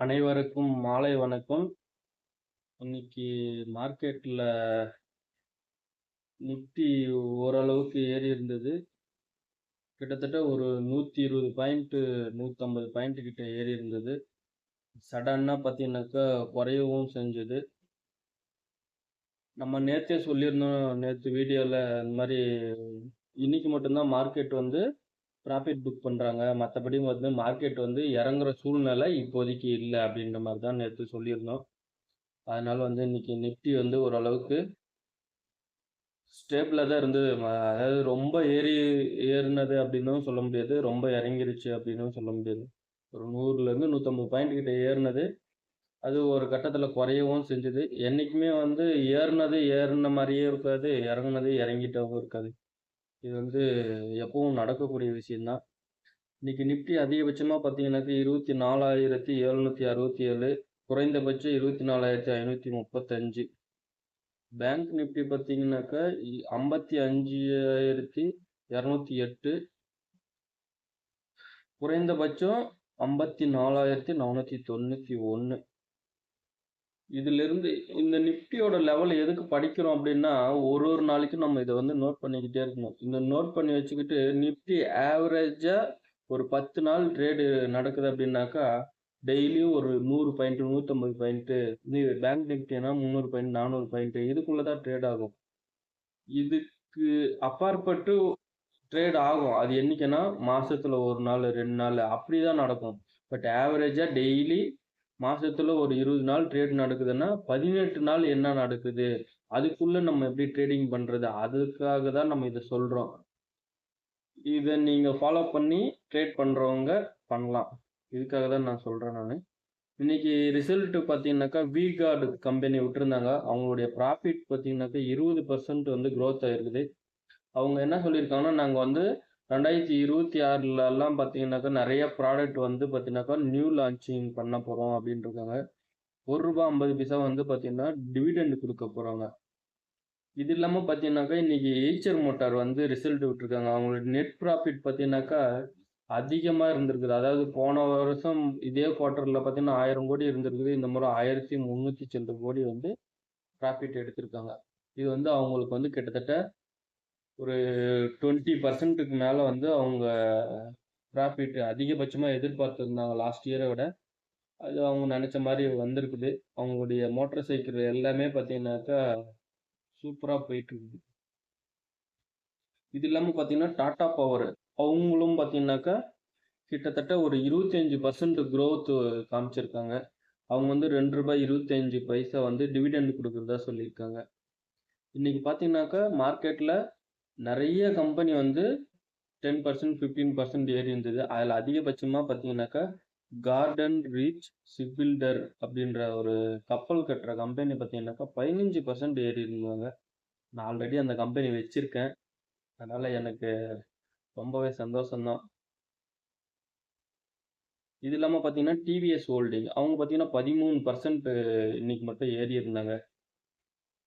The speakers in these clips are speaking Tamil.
அனைவருக்கும் மாலை வணக்கம். இன்னைக்கு மார்க்கெட்டில் நிஃப்டி ஓரளவுக்கு ஏறி இருந்தது. கிட்டத்தட்ட ஒரு 120 பாயிண்ட் 150 பாயிண்ட் கிட்ட ஏறி இருந்தது. சடனாக பார்த்தீங்கன்னாக்கா குறையவும் செஞ்சது. நம்ம நேற்றே சொல்லியிருந்தோம். நேற்று வீடியோவில் இந்த மாதிரி இன்னைக்கு மட்டும்தான் மார்க்கெட் வந்து ப்ராஃபிட் புக் பண்ணுறாங்க மற்றபடி வந்து மார்க்கெட் வந்து இறங்குற சூழ்நிலை இப்போதைக்கு இல்லை அப்படின்ற மாதிரி தான் நேற்று சொல்லியிருந்தோம். அதனால் வந்து இன்னைக்கு நிஃப்டி வந்து ஓரளவுக்கு ஸ்டேபிளா தான் இருந்தது. அதாவது ரொம்ப ஏறி ஏறினது அப்படின்னும் சொல்ல முடியாது. ரொம்ப இறங்கிருச்சு அப்படின்னும் சொல்ல முடியாது. ஒரு 100லேருந்து 150 பாயிண்ட் கிட்ட ஏறினது அது ஒரு கட்டத்தில் குறையவும் செஞ்சது. என்றைக்குமே வந்து ஏறினது ஏறின மாதிரியே இருக்காது. இறங்குனது இறங்கிட்டாவும் இருக்காது. இது வந்து எப்பவும் நடக்கக்கூடிய விஷயந்தான் இன்றைக்கி நிஃப்டி அதிகபட்சமாக பார்த்தீங்கன்னாக்கா இருபத்தி நாலாயிரத்தி எழுநூற்றி அறுபத்தி ஏழு குறைந்தபட்சம் இருபத்தி நாலாயிரத்தி ஐநூற்றி முப்பத்தஞ்சு. பேங்க் நிஃப்டி பார்த்தீங்கன்னாக்கா ஐம்பத்தி அஞ்சாயிரத்தி இரநூத்தி எட்டு. குறைந்தபட்சம் ஐம்பத்தி நாலாயிரத்தி நானூற்றி தொண்ணூற்றி ஒன்று இதிலிருந்து இந்த நிஃப்டியோட லெவல் எதுக்கு படிக்கிறோம் அப்படின்னா, ஒரு ஒரு நாளைக்கும் நம்ம இதை வந்து நோட் பண்ணிக்கிட்டே இருக்கணும். இந்த நோட் பண்ணி வச்சுக்கிட்டு நிஃப்டி ஆவரேஜாக ஒரு 10 நாள் ட்ரேடு நடக்குது அப்படின்னாக்கா, டெய்லியும் ஒரு நூறு பாயிண்ட் 150 பாயிண்ட் இது பேங்க் நிஃப்டினா 300 பாயிண்ட் நானூறு பாயிண்ட்டு இதுக்குள்ளே தான் ட்ரேட் ஆகும். இதுக்கு அப்பாற்பட்டு ட்ரேட் ஆகும். அது என்னைக்குன்னா, மாதத்தில் ஒரு நாள், ரெண்டு நாள் அப்படி தான் நடக்கும். பட் ஆவரேஜாக டெய்லி மாசத்துல ஒரு 20 நாள் ட்ரேட் நடக்குதுன்னா, 18 நாள் என்ன நடக்குது? அதுக்குள்ள நம்ம எப்படி ட்ரேடிங் பண்றது? அதுக்காக தான் நம்ம இதை சொல்றோம். இதை நீங்க ஃபாலோ பண்ணி ட்ரேட் பண்றவங்க பண்ணலாம். இதுக்காக தான் நான் சொல்றேன் நான் இன்னைக்கு ரிசல்ட் பார்த்தீங்கன்னாக்கா, வி கார்டு கம்பெனி விட்டுருந்தாங்க அவங்களுடைய ப்ராஃபிட் பார்த்தீங்கன்னாக்கா 20% வந்து க்ரோத் ஆயிருக்குது. அவங்க என்ன சொல்லியிருக்காங்கன்னா, நாங்கள் வந்து 2026லலாம் பார்த்தீங்கன்னாக்கா, நிறைய ப்ராடக்ட் வந்து பார்த்தீங்கன்னாக்கா, நியூ லான்ச்சிங் பண்ண போகிறோம் அப்படின்ட்டுருக்காங்க ஒரு ரூபா ஐம்பது பைசா வந்து பார்த்தீங்கன்னா, டிவிடெண்ட் கொடுக்க போகிறாங்க இது இல்லாமல் பார்த்தீங்கன்னாக்கா, இன்றைக்கி எய்ச்சர் மோட்டார் வந்து ரிசல்ட் விட்டுருக்காங்க. அவங்களோட நெட் ப்ராஃபிட் பார்த்தீங்கன்னாக்கா, அதிகமாக இருந்திருக்குது. அதாவது போன வருஷம் இதே குவார்ட்டரில் பார்த்தீங்கன்னா, ஆயிரம் கோடி இருந்திருக்குது. இந்த முறை 1300 சில்லற கோடி வந்து ப்ராஃபிட் எடுத்திருக்காங்க. இது வந்து அவங்களுக்கு வந்து கிட்டத்தட்ட ஒரு டுவெண்ட்டி பர்சன்ட்டுக்கு மேலே வந்து அவங்க ப்ராஃபிட் அதிகபட்சமாக எதிர்பார்த்துருந்தாங்க லாஸ்ட் இயரை விட. அது அவங்க நினச்ச மாதிரி வந்திருக்குது. அவங்களுடைய மோட்டார் சைக்கிள் எல்லாமே பார்த்தீங்கன்னாக்கா, சூப்பராக போயிட்டுருக்குது இது இல்லாமல் பார்த்தீங்கன்னா, டாட்டா பவர் அவங்களும் பார்த்தீங்கன்னாக்கா, கிட்டத்தட்ட ஒரு இருபத்தஞ்சி பர்சன்ட் க்ரோத் காமிச்சிருக்காங்க. அவங்க வந்து ரெண்டு ரூபாய் இருபத்தஞ்சி பைசா வந்து டிவிடெண்ட் கொடுக்குறதா சொல்லியிருக்காங்க. இன்னைக்கு பார்த்தீங்கன்னாக்கா, மார்க்கெட்டில் நிறைய கம்பெனி வந்து 10%, 15% ஏறி இருந்தது. அதில் அதிகபட்சமாக பார்த்தீங்கன்னாக்கா, கார்டன் ரீச் சிபில்டர் அப்படின்ற ஒரு கப்பல் கட்டுற கம்பெனி பார்த்தீங்கன்னாக்கா, 15% ஏறி இருந்தாங்க. நான் ஆல்ரெடி அந்த கம்பெனி வச்சுருக்கேன் அதனால் எனக்கு ரொம்பவே சந்தோஷம் தான். இது இல்லாமல் பார்த்தீங்கன்னா, டிவிஎஸ் ஹோல்டிங் அவங்க பார்த்தீங்கன்னா, 13% இன்னைக்கு மட்டும் ஏறி இருந்தாங்க.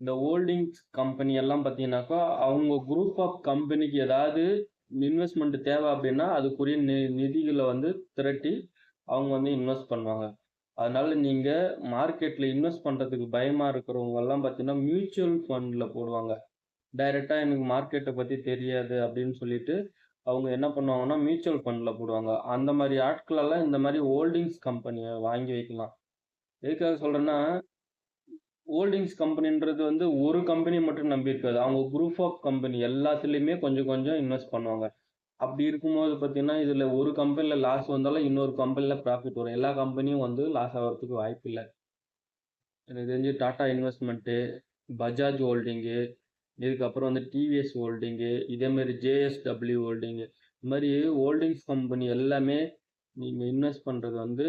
இந்த ஹோல்டிங்ஸ் கம்பெனி எல்லாம் பார்த்தீங்கன்னாக்கா, அவங்க குரூப் ஆஃப் கம்பெனிக்கு ஏதாவது இன்வெஸ்ட்மெண்ட் தேவை அப்படின்னா, அதுக்குரிய நி நிதிகளை வந்து திரட்டி அவங்க வந்து இன்வெஸ்ட் பண்ணுவாங்க. அதனால நீங்கள் மார்க்கெட்டில் இன்வெஸ்ட் பண்ணுறதுக்கு பயமாக இருக்கிறவங்கெல்லாம் பார்த்தீங்கன்னா, மியூச்சுவல் ஃபண்டில் போடுவாங்க. டைரெக்டாக எனக்கு மார்க்கெட்டை பற்றி தெரியாது அப்படின்னு சொல்லிட்டு, அவங்க என்ன பண்ணுவாங்கன்னா, மியூச்சுவல் ஃபண்டில் போடுவாங்க. அந்த மாதிரி ஆட்களெல்லாம் இந்த மாதிரி ஹோல்டிங்ஸ் கம்பெனியை வாங்கி வைக்கலாம். எதுக்காக சொல்கிறேன்னா ஹோல்டிங்ஸ் கம்பெனின்றது வந்து ஒரு கம்பெனி மட்டும் நம்பி இருக்காது. அவங்க குரூப் ஆஃப் கம்பெனி எல்லாத்துலேயுமே கொஞ்சம் கொஞ்சம் இன்வெஸ்ட் பண்ணுவாங்க. அப்படி இருக்கும்போது பார்த்தீங்கன்னா, இதில் ஒரு கம்பெனியில் லாஸ் வந்தாலும் இன்னொரு கம்பெனியில் ப்ராஃபிட் வரும். எல்லா கம்பெனியும் வந்து லாஸ் ஆகிறதுக்கு வாய்ப்பு இல்லை எனக்கு தெரிஞ்சு டாடா இன்வெஸ்ட்மெண்ட்டு பஜாஜ் ஹோல்டிங்கு, இதுக்கப்புறம் வந்து டிவிஎஸ் ஹோல்டிங்கு, இதேமாரி ஜேஎஸ்டபிள்யூ ஹோல்டிங்கு இந்த மாதிரி ஹோல்டிங்ஸ் கம்பெனி எல்லாமே நீங்கள் இன்வெஸ்ட் பண்ணுறது வந்து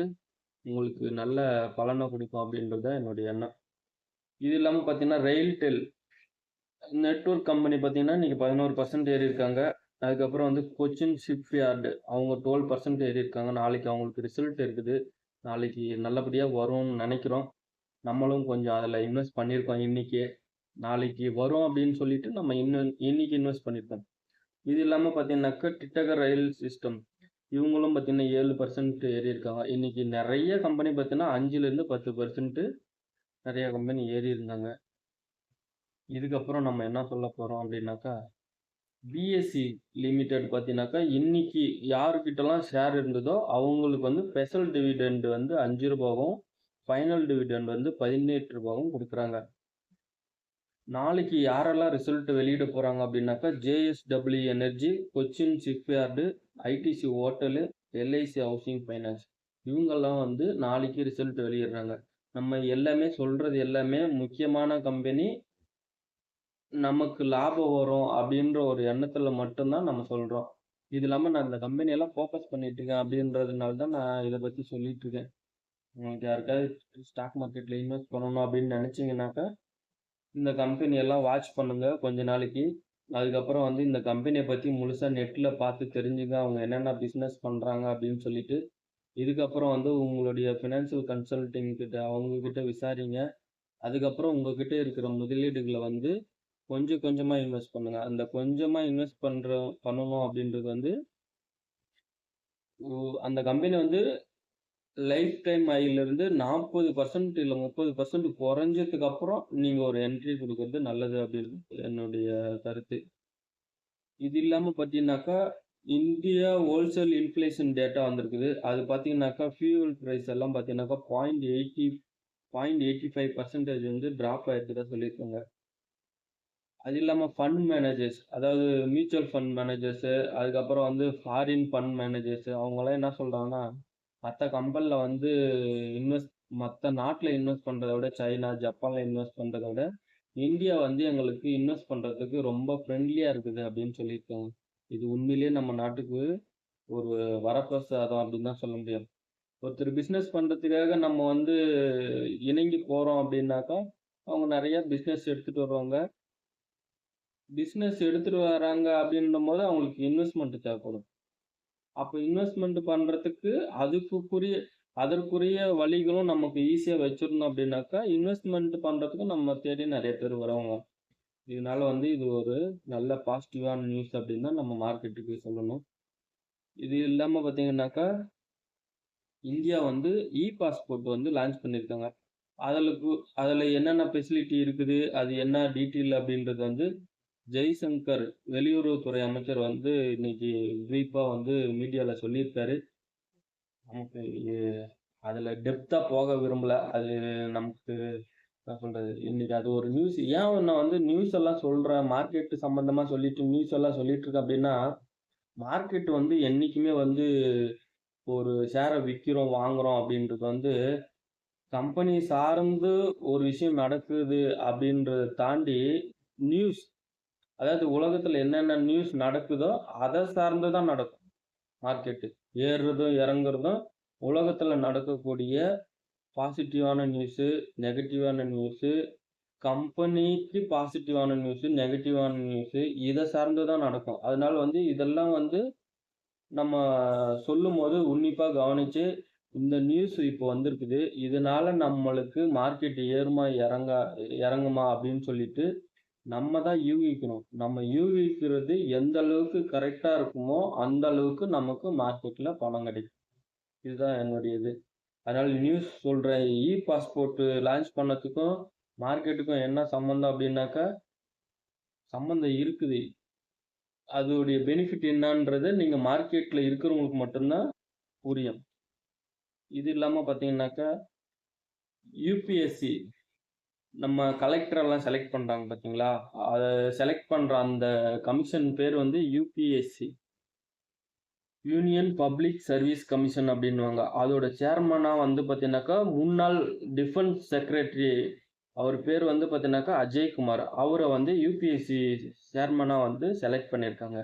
உங்களுக்கு நல்ல பலனை கொடுக்கும் அப்படின்றது தான் என்னுடைய எண்ணம். இது இல்லாமல் பார்த்தீங்கன்னா, ரெயில்டெல் நெட்வொர்க் கம்பெனி பார்த்தீங்கன்னா, இன்றைக்கி பதினோரு பர்சன்ட் ஏறி இருக்காங்க. அதுக்கப்புறம் வந்து கொச்சின் ஷிப்யார்ட் அவங்க 12% ஏறி இருக்காங்க. நாளைக்கு அவங்களுக்கு ரிசல்ட் இருக்குது. நாளைக்கு நல்லபடியாக வரும்னு நினைக்கிறோம் நம்மளும் கொஞ்சம் அதில் இன்வெஸ்ட் பண்ணியிருக்கோம் இன்னைக்கே. நாளைக்கு வரும் அப்படின்னு சொல்லிட்டு நம்ம இன்னும் இன்னைக்கு இன்வெஸ்ட் பண்ணியிருக்கோம். இது இல்லாமல் பார்த்தீங்கன்னாக்கா, டிட்டகர் ரயில் சிஸ்டம் இவங்களும் பார்த்தீங்கன்னா 7% ஏறியிருக்காங்க. இன்றைக்கி நிறைய கம்பெனி பார்த்தீங்கன்னா 5லேருந்து 10% நிறையா கம்பெனி ஏறி இருந்தாங்க. இதுக்கப்புறம் நம்ம என்ன சொல்ல போகிறோம் அப்படின்னாக்கா பிஎஸ்சி லிமிடெட் பார்த்தீங்கன்னாக்கா, இன்னைக்கு யாருக்கிட்டலாம் ஷேர் இருந்ததோ, அவங்களுக்கு வந்து ஸ்பெஷல் டிவிடெண்ட் வந்து அஞ்சு ரூபாவும் ஃபைனல் டிவிடெண்ட் வந்து பதினெட்டு ரூபாவும் கொடுக்குறாங்க. நாளைக்கு யாரெல்லாம் ரிசல்ட் வெளியிட போகிறாங்க அப்படின்னாக்கா JSW Energy, Cochin Shipyard, ITC hotel, LIC Housing Finance இவங்கெல்லாம் வந்து நாளைக்கு ரிசல்ட் வெளியிடுறாங்க. நம்ம எல்லாமே சொல்றது எல்லாமே முக்கியமான கம்பெனி நமக்கு லாபம் வரும் அப்படின்ற ஒரு எண்ணத்துல மட்டும்தான் நம்ம சொல்றோம். இது இல்லாம நான் இந்த கம்பெனி எல்லாம் ஃபோக்கஸ் பண்ணிட்டு இருக்கேன் அப்படின்றதுனால தான் நான் இதை பத்தி சொல்லிட்டு இருக்கேன். உங்களுக்கு யாருக்காவது ஸ்டாக் மார்க்கெட்ல இன்வெஸ்ட் பண்ணணும் அப்படின்னு நெனச்சீங்கன்னாக்கா, இந்த கம்பெனி எல்லாம் வாட்ச் பண்ணுங்க கொஞ்ச நாளைக்கு. அதுக்கப்புறம் வந்து இந்த கம்பெனியை பத்தி முழுசா நெட்ல பார்த்து தெரிஞ்சுங்க. அவங்க என்னென்ன பிசினஸ் பண்றாங்க அப்படின்னு சொல்லிட்டு, இதுக்கப்புறம் வந்து உங்களுடைய ஃபினான்ஷியல் கன்சல்டிங் கிட்ட அவங்க கிட்ட விசாரிங்க. அதுக்கப்புறம் உங்ககிட்ட இருக்கிற முதலீடுகளை வந்து கொஞ்சம் கொஞ்சமாக இன்வெஸ்ட் பண்ணுங்க. அந்த கொஞ்சமாக இன்வெஸ்ட் பண்ற பண்ணணும் அப்படின்றது வந்து அந்த கம்பெனி வந்து லைஃப் டைம் ஹைலருந்து 40% இல்ல 30% கொறஞ்சதுக்கு அப்புறம் நீங்க ஒரு என்ட்ரி கொடுக்கறது நல்லது அப்படின்னு என்னுடைய கருத்து. இது இல்லாமல் பார்த்தீங்கன்னாக்கா, இந்தியா ஹோல்சேல் இன்ஃப்ளேஷன் டேட்டா வந்திருக்குது. அது பார்த்தீங்கன்னாக்கா, ஃபியூவல் ப்ரைஸ் எல்லாம் பார்த்தீங்கன்னாக்கா 0.80 0.85% வந்து ட்ராப் ஆயிருக்கிறதா சொல்லியிருக்காங்க. அது இல்லாமல் ஃபண்ட் மேனேஜர்ஸ் அதாவது மியூச்சுவல் ஃபண்ட் மேனேஜர்ஸு, அதுக்கப்புறம் வந்து ஃபாரின் ஃபண்ட் மேனேஜர்ஸு அவங்களாம் என்ன சொல்கிறாங்கன்னா மற்ற கம்பெனியில் வந்து இன்வெஸ்ட் மற்ற நாட்டில் இன்வெஸ்ட் பண்ணுறத விட சைனா, ஜப்பானில் இன்வெஸ்ட் பண்ணுறத விட, இந்தியா வந்து எங்களுக்கு இன்வெஸ்ட் பண்ணுறதுக்கு ரொம்ப ஃப்ரெண்ட்லியாக இருக்குது அப்படின்னு சொல்லியிருக்காங்க. இது உண்மையிலேயே நம்ம நாட்டுக்கு ஒரு வரப்பிரசாதம் அப்படின்னு தான் சொல்ல முடியும். ஒருத்தர் பிஸ்னஸ் பண்ணுறதுக்காக நம்ம வந்து இணங்கி போகிறோம் அப்படின்னாக்கா அவங்க நிறையா பிஸ்னஸ் எடுத்துகிட்டு வருவாங்க. பிஸ்னஸ் எடுத்துகிட்டு வராங்க அப்படின்னும் போது அவங்களுக்கு இன்வெஸ்ட்மெண்ட் தேவைப்படும். அப்போ இன்வெஸ்ட்மெண்ட் பண்ணுறதுக்கு அதுக்குரிய அதற்குரிய வழிகளும் நமக்கு ஈஸியாக வச்சுருந்தோம் அப்படின்னாக்கா இன்வெஸ்ட்மெண்ட் பண்ணுறதுக்கு நம்ம தேடி நிறைய பேர் வருவாங்க. இதனால வந்து இது ஒரு நல்ல பாசிட்டிவான நியூஸ் அப்படின்னு தான் நம்ம மார்க்கெட்டுக்கு சொல்லணும். இது இல்லாமல் பார்த்தீங்கன்னாக்கா இந்தியா வந்து இ பாஸ்போர்ட் வந்து லான்ச் பண்ணியிருக்காங்க. அதுலுக்கு அதில் என்னென்ன ஃபெசிலிட்டி இருக்குது, அது என்ன டீட்டெயில் அப்படின்றது வந்து ஜெய்சங்கர் வெளியுறவுத்துறை அமைச்சர் வந்து இன்னைக்கு பிரீஃபா வந்து மீடியாவில் சொல்லியிருக்காரு. நமக்கு அதில் டெப்த்தாக போக விரும்பல. அது நமக்கு என்ன சொல்றது, இன்னைக்கு அது ஒரு நியூஸ் ஏன் நான் வந்து நியூஸ் எல்லாம் சொல்றேன், மார்க்கெட் சம்பந்தமா சொல்லிட்டு நியூஸ் எல்லாம் சொல்லிட்டு இருக்கேன் அப்படின்னா மார்க்கெட் வந்து என்னைக்குமே வந்து ஒரு ஷேரை விற்கிறோம் வாங்குறோம் அப்படின்றது வந்து, கம்பெனி சார்ந்து ஒரு விஷயம் நடக்குது அப்படின்றத தாண்டி, நியூஸ் அதாவது உலகத்தில் என்னென்ன நியூஸ் நடக்குதோ, அதை சார்ந்து தான் நடக்கும். மார்க்கெட்டு. ஏறுறதும், இறங்குறதும் உலகத்தில் நடக்கக்கூடிய பாசிட்டிவான நியூஸு, நெகட்டிவான நியூஸு, கம்பெனிக்கு பாசிட்டிவான நியூஸு, நெகட்டிவான நியூஸு இதை சார்ந்து தான் நடக்கும். அதனால வந்து இதெல்லாம் வந்து நம்ம சொல்லும்போது உன்னிப்பாக கவனிச்சு, இந்த நியூஸ் இப்போ வந்திருக்குது. இதனால நம்மளுக்கு மார்க்கெட் ஏறுமா, இறங்கா இறங்குமா அப்படின்னு சொல்லிட்டு, நம்ம தான் யூகிக்கணும். நம்ம யூகிக்கிறது எந்த அளவுக்கு கரெக்டாக இருக்குமோ, அந்த அளவுக்கு நமக்கு மார்க்கெட்டில் பணம் கிடைக்கும். இதுதான் என்னுடைய இது. அதனால நியூஸ் சொல்றேன். இ பாஸ்போர்ட் லான்ச் பண்ணதுக்கும், மார்க்கெட்டுக்கும் என்ன சம்மந்தம் அப்படின்னாக்கா சம்மந்தம் இருக்குது. அதோடைய பெனிஃபிட் என்னான்றத நீங்கள் மார்க்கெட்டில் இருக்கிறவங்களுக்கு மட்டும்தான் புரியும். இது இல்லாமல் பார்த்தீங்கன்னாக்கா, யூபிஎஸ்சி நம்ம கலெக்டர் எல்லாம் செலக்ட் பண்ணுறாங்க பார்த்தீங்களா? அதை செலக்ட் பண்ணுற அந்த கமிஷன் பேர் வந்து UPSC Union Public Service Commission அப்படின்வாங்க அதோட சேர்மனாக வந்து பார்த்தீங்கன்னாக்கா, முன்னாள் டிஃபென்ஸ் செக்ரட்டரி அவர் பேர் வந்து பார்த்தீங்கன்னாக்கா, அஜய் குமார். வந்து யூபிஎஸ்சி சேர்மனாக வந்து செலக்ட் பண்ணியிருக்காங்க.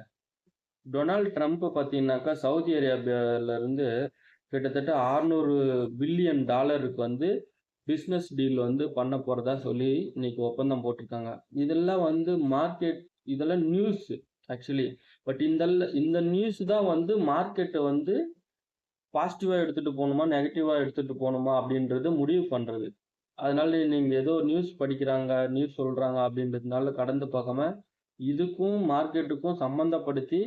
டொனால்ட் ட்ரம்ப் பார்த்தீங்கன்னாக்கா, சவுதி அரேபியாவிலேருந்து கிட்டத்தட்ட 600 பில்லியன் டாலருக்கு வந்து பிஸ்னஸ் டீல் வந்து பண்ண போகிறதா சொல்லி இன்னைக்கு ஒப்பந்தம் போட்டிருக்காங்க. இதெல்லாம் வந்து மார்க்கெட் இதெல்லாம் நியூஸ் ஆக்சுவலி. பட் இந்தல்ல இந்த நியூஸ் தான் வந்து மார்க்கெட்டை வந்து பாசிட்டிவாக எடுத்துகிட்டு போகணுமா நெகட்டிவாக எடுத்துகிட்டு போகணுமா அப்படின்றது முடிவு பண்ணுறது அதனால நீங்கள் ஏதோ நியூஸ் படிக்கிறாங்க, நியூஸ் சொல்கிறாங்க அப்படின்றதுனால கடந்து போகாம, இதுக்கும் மார்க்கெட்டுக்கும் சம்மந்தப்படுத்தி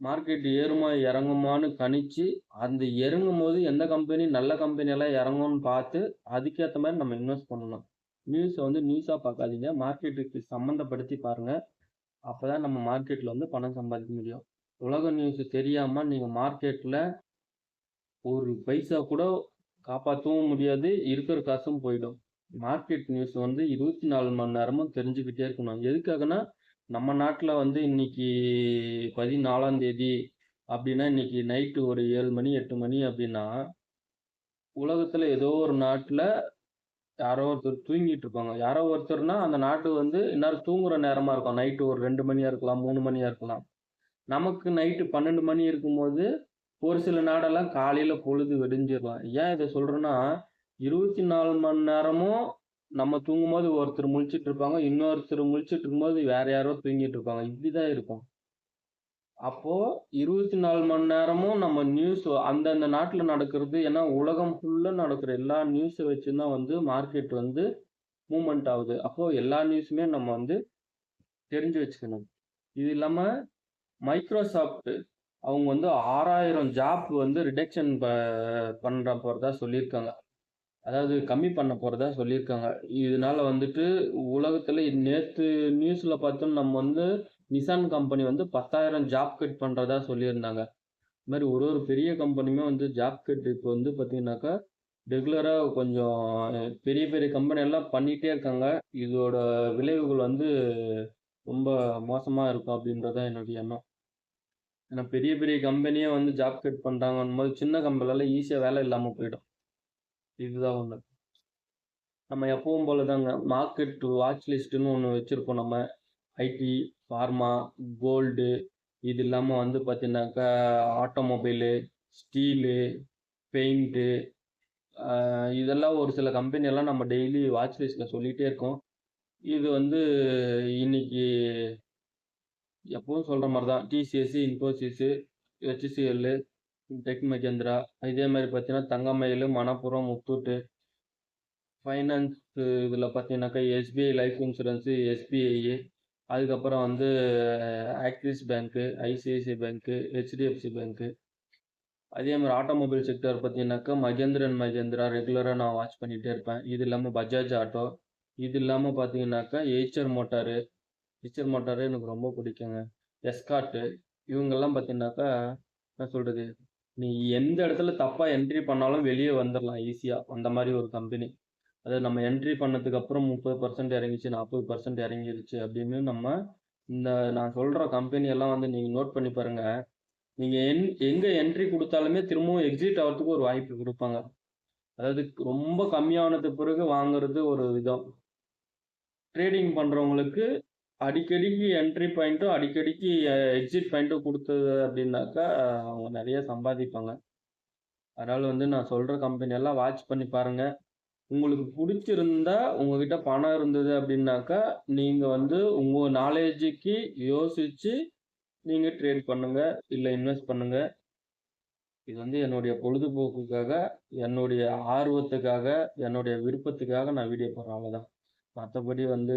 மார்க்கெட் ஏறுமா, இறங்குமான்னு கணிச்சு, அந்த இறங்கும்போது எந்த கம்பெனி நல்ல கம்பெனியெல்லாம் இறங்கும்னு பார்த்து, அதுக்கேற்ற மாதிரி நம்ம இன்வெஸ்ட் பண்ணணும். நியூஸை வந்து நியூஸாக பார்க்காதீங்க. மார்க்கெட்டுக்கு சம்மந்தப்படுத்தி பாருங்கள் அப்போ தான் நம்ம மார்க்கெட்டில் வந்து பணம் சம்பாதிக்க முடியும். உலக நியூஸ் தெரியாமல் நீங்கள் மார்க்கெட்டில் ஒரு பைசா கூட காப்பாற்றவும் முடியாது. இருக்கிற காசும் போயிடும். மார்க்கெட் நியூஸ் வந்து 24 மணி நேரமும் தெரிஞ்சுக்கிட்டே இருக்கணும். எதுக்காகன்னா, நம்ம நாட்டில் வந்து இன்னைக்கு 14ஆம் தேதி அப்படின்னா, இன்னைக்கு நைட்டு ஒரு ஏழு மணி, எட்டு மணி அப்படின்னா, உலகத்தில் ஏதோ ஒரு நாட்டில் யாரோ ஒருத்தர் தூங்கிட்டு இருப்பாங்க. யாரோ ஒருத்தர்னா, அந்த நாட்டு வந்து இந்நேரம் தூங்குற நேரமா இருக்கும். நைட்டு ஒரு 2 மணியா இருக்கலாம், 3 மணியா இருக்கலாம். நமக்கு நைட்டு 12 மணி இருக்கும்போது, ஒரு சில நாடெல்லாம் காலையில பொழுது வெடிஞ்சிடலாம் ஏன் இத சொல்றேன்னா, 24 மணி நேரமும் நம்ம தூங்கும்போது ஒருத்தர் முழிச்சிட்டு இருப்பாங்க. இன்னொருத்தர் முழிச்சிட்டு இருக்கும்போது வேற யாரோ தூங்கிட்டு இருப்பாங்க. இப்படிதான் இருக்கும். அப்போ 24 மணி நேரமும் நம்ம நியூஸ் அந்தந்த நாட்டில் நடக்கிறது ஏன்னா உலகம் ஃபுல்லாக நடக்கிற எல்லா நியூஸை வச்சு தான் வந்து மார்க்கெட் வந்து மூவ்மெண்ட் ஆகுது. அப்போ எல்லா நியூஸுமே நம்ம வந்து தெரிஞ்சு வச்சுக்கணும். இது இல்லாமல் மைக்ரோசாஃப்ட் அவங்க வந்து 6000 ஜாப் வந்து ரிடக்ஷன் ப பண்ணுற போகிறதா சொல்லியிருக்காங்க. அதாவது கம்மி பண்ண போகிறதா சொல்லியிருக்காங்க. இதனால வந்துட்டு உலகத்தில் நேற்று நியூஸில் பார்த்தோம் நம்ம வந்து நிசான் கம்பெனி வந்து 10,000 ஜாப் கட் பண்ணுறதா சொல்லியிருந்தாங்க. இது மாதிரி ஒரு ஒரு பெரிய கம்பெனியுமே வந்து ஜாப் கட் இப்போ வந்து பார்த்தீங்கன்னாக்கா, ரெகுலராக கொஞ்சம் பெரிய பெரிய கம்பெனி எல்லாம் இருக்காங்க. இதோட விளைவுகள் வந்து ரொம்ப மோசமாக இருக்கும் அப்படின்றது தான் என்னுடைய எண்ணம். ஏன்னா பெரிய பெரிய கம்பெனியே வந்து ஜாப் கட் பண்றாங்கன்னும்போது, சின்ன கம்பெனிலலாம் ஈஸியாக வேலை இல்லாமல் போயிடும். இதுதான் ஒன்று நம்ம எப்பவும் போல தாங்க மார்க்கெட் வாட்ச் லிஸ்ட்டுன்னு ஒன்று வச்சுருப்போம் நம்ம. ஐடி, ஃபார்மா கோல்டு இது இல்லாமல் வந்து பார்த்தீங்கன்னாக்கா, ஆட்டோமொபைலு, ஸ்டீலு, பெயிண்ட்டு இதெல்லாம் ஒரு சில கம்பெனியெல்லாம் நம்ம டெய்லி வாட்ச் லிஸ்ட்டில் சொல்லிகிட்டே இருக்கோம். இது வந்து இன்னைக்கு எப்பவும் சொல்கிற மாதிரி தான். TCS, Infosys HCL, Tech Mahindra இதே மாதிரி பார்த்தீங்கன்னா, தங்கமயில், மணப்புரம், முத்தூட்டு ஃபைனான்ஸ் இதில் பார்த்தீங்கன்னாக்கா, எஸ்பிஐ லைஃப் இன்சூரன்ஸு எஸ்பிஐ அதுக்கப்புறம் வந்து Axis bank ICICI bank HDFC bank அதே மாதிரி ஆட்டோமொபைல் செக்டார் பார்த்தீங்கன்னாக்கா, மகேந்திரன் அண்ட் மகேந்திரா ரெகுலராக நான் வாட்ச் பண்ணிகிட்டே இருப்பேன். இது இல்லாமல் பஜாஜ் ஆட்டோ, இது இல்லாமல் பார்த்தீங்கன்னாக்கா, ஏச்சர் மோட்டாரு, ஏச்சர் மோட்டாரு எனக்கு ரொம்ப பிடிக்குங்க. எஸ்காட்டு இவங்கெல்லாம் பார்த்தீங்கன்னாக்கா, என்ன சொல்கிறது நீ எந்த இடத்துல தப்பாக என்ட்ரி பண்ணாலும் வெளியே வந்துடலாம் ஈஸியாக அந்த மாதிரி ஒரு கம்பெனி. அதாவது நம்ம என்ட்ரி பண்ணதுக்கு அப்புறம் 30% இறங்கிச்சு, 40% இறங்கிருச்சு அப்படின்னு நம்ம இந்த நான் சொல்ற கம்பெனி எல்லாம் வந்து நீங்க நோட் பண்ணி பாருங்க. நீங்க என் எங்க என்ட்ரி கொடுத்தாலுமே திரும்பவும் எக்ஸிட் ஆகிறதுக்கு ஒரு வாய்ப்பு கொடுப்பாங்க அதாவது ரொம்ப கம்மியானது பிறகு வாங்குறது ஒரு விதம். ட்ரேடிங் பண்றவங்களுக்கு அடிக்கடிக்கு என்ட்ரி பாயிண்ட்டும், அடிக்கடிக்கு எக்ஸிட் பாயிண்ட்டும் கொடுத்தது அப்படின்னாக்கா, அவங்க நிறைய சம்பாதிப்பாங்க. அதனால வந்து நான் சொல்ற கம்பெனி எல்லாம் வாட்ச் பண்ணி பாருங்க. உங்களுக்கு பிடிச்சிருந்தா உங்ககிட்ட பணம் இருந்தது அப்படின்னாக்கா, நீங்கள் வந்து உங்கள் நாலேஜுக்கு யோசித்து நீங்கள் ட்ரேட் பண்ணுங்கள் இல்லை இன்வெஸ்ட் பண்ணுங்கள் இது வந்து என்னுடைய பொழுதுபோக்குக்காக, என்னுடைய ஆர்வத்துக்காக, என்னுடைய விருப்பத்துக்காக நான் வீடியோ போடுறேன் அவ்வளோதான். மற்றபடி வந்து